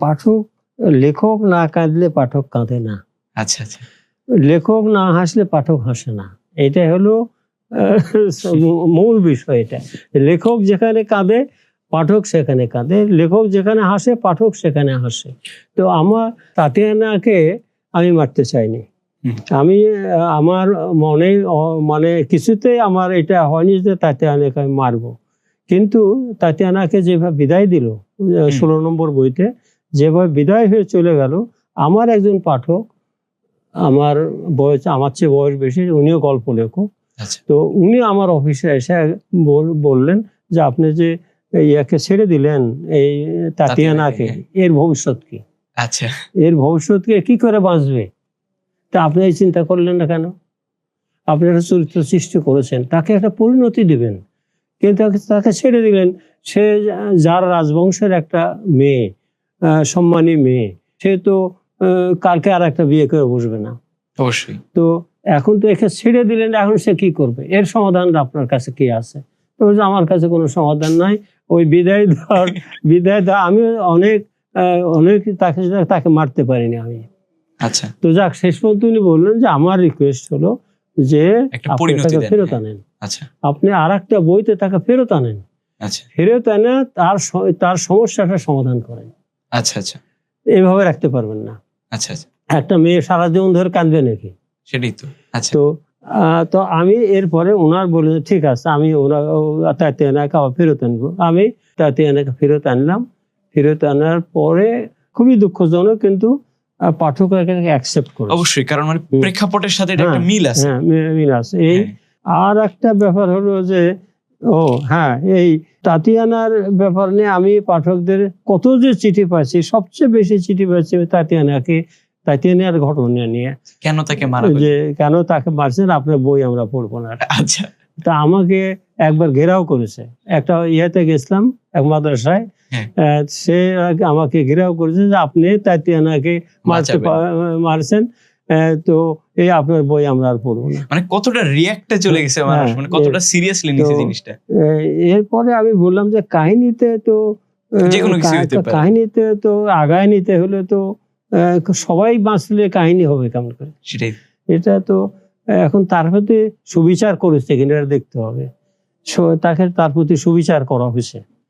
পাঠক লেখক না কাঁদলে পাঠক কাঁদে না। আচ্ছা আচ্ছা। লেখক না হাসলে পাঠক হাসে না। এটা হলো মূল বিষয় এটা। লেখক যেখানে কাঁদে পাঠক সেখানে কাঁদে। লেখক যেখানে হাসে পাঠক সেখানে হাসে। তো আমার তাতিয়ানাকে আমি মারতে চাইনি। আমি আমার মনে মানে কিছুতেই আমার এটা হয়নি যে তাতিয়ানাকে আমি মারবো। কিন্তু তাতিয়ানাকে যেভাবে বিদায় দিল ষোলো নম্বর বইতে যেভাবে বিদায় হয়ে চলে গেল আমার একজন পাঠক আমার বয়স আমার চেয়ে বয়স বেশি উনিও গল্প লেখক। আচ্ছা। তো উনি আমার অফিসে এসে বল- বললেন যে আপনি যে ইয়াকে ছেড়ে দিলেন এই তাতিয়ানাকে এর ভবিষ্যৎ কি? আচ্ছা। এর ভবিষ্যৎকে কি করে বাঁচবে? তা আপনি এই চিন্তা করলেন না কেন? আপনি একটা চরিত্র সৃষ্টি করেছেন তাকে একটা পরিণতি দিবেন। কিন্তু তাকে- ছেড়ে দিলেন। সে যার রাজবংশের একটা মেয়ে সম্মানী মেয়ে সে তো কালকে আর একটা বিয়ে করে বসবে না। অবশ্যই। তো এখন তো একে ছেড়ে দিলেন এখন সে কি করবে? এর সমাধান আপনার কাছে কি আছে? তো আমার কাছে কোনো সমাধান নাই। ওই বিদায় ধর বিদায় ধর আমি অনেক অনেক তাকে তাকে মারতে পারিনি আমি। আচ্ছা। তো যাক শেষ পর্যন্ত উনি বললেন যে আমার রিকোয়েস্ট হলো যে আপনি তাকে ফেরত। আনেন। আচ্ছা। আপনি আর একটা বইতে তাকে ফেরত আনেন। আচ্ছা। ফেরত আনে তার তার সমস্যাটা সমাধান করেন। আচ্ছা আচ্ছা। এইভাবে রাখতে পারবেন না। আচ্ছা আচ্ছা। একটা মেয়ে সারা জীবন ধরে কাঁদবে নাকি? সেটাই তো আচ্ছা। তো তো আমি এরপরে ওনার বলে ঠিক আছে আমি ওনার তাতে এনাকে ফেরত আনব। আমি তাতে এনাকে ফেরত আনলাম। ফেরত আনার পরে খুবই দুঃখজনক কিন্তু আহ, পাঠক এটাকে অ্যাকসেপ্ট করে অবশ্যই কারণ মানে প্রেক্ষাপটের সাথে এটা একটা হ্যাঁ, মিল আছে। হ্যাঁ মিল আছে। এই হ্যাঁ, আর একটা ব্যাপার হলো যে ও হ্যাঁ এই তাতিয়ানার ব্যাপার নিয়ে আমি পাঠকদের কত যে চিঠি পাচ্ছি সবচেয়ে বেশি চিঠি পাচ্ছি তাতিয়ানাকে তাতিয়ানার ঘটনা নিয়ে। কেন তাকে মারা যে কেন তাকে মারছেন আপনার বই আমরা পড়ব না। আচ্ছা। তা আমাকে একবার ঘেরাও করেছে। একটা ইয়েতে গেছিলাম এক মাদ্রাসায় হ্যাঁ। সে আমাকে ঘেরাও করেছে যে আপনি তাতিয়ানাকে মারতে মারছেন। তো এই আপনার বই আমরা আর পড়ব না। মানে কতটা রিয়াক্টে চলে গেছে মানুষ? হ্যাঁ, মানে কতটা সিরিয়াসলি নিছে জিনিসটা? এরপরে আমি বললাম যে কাহিনীতে তো যে কোনো কিছু হতে পারে। কাহিনীতে তো আগায় নিতে হলে তো সবাই বাঁচলে কাহিনী হবে কেমন করে? সেটাই। এটা তো এখন তার প্রতি সুবিচার করেছে কিনা এটা দেখতে হবে। তাকে তার প্রতি সুবিচার করা হয়েছে।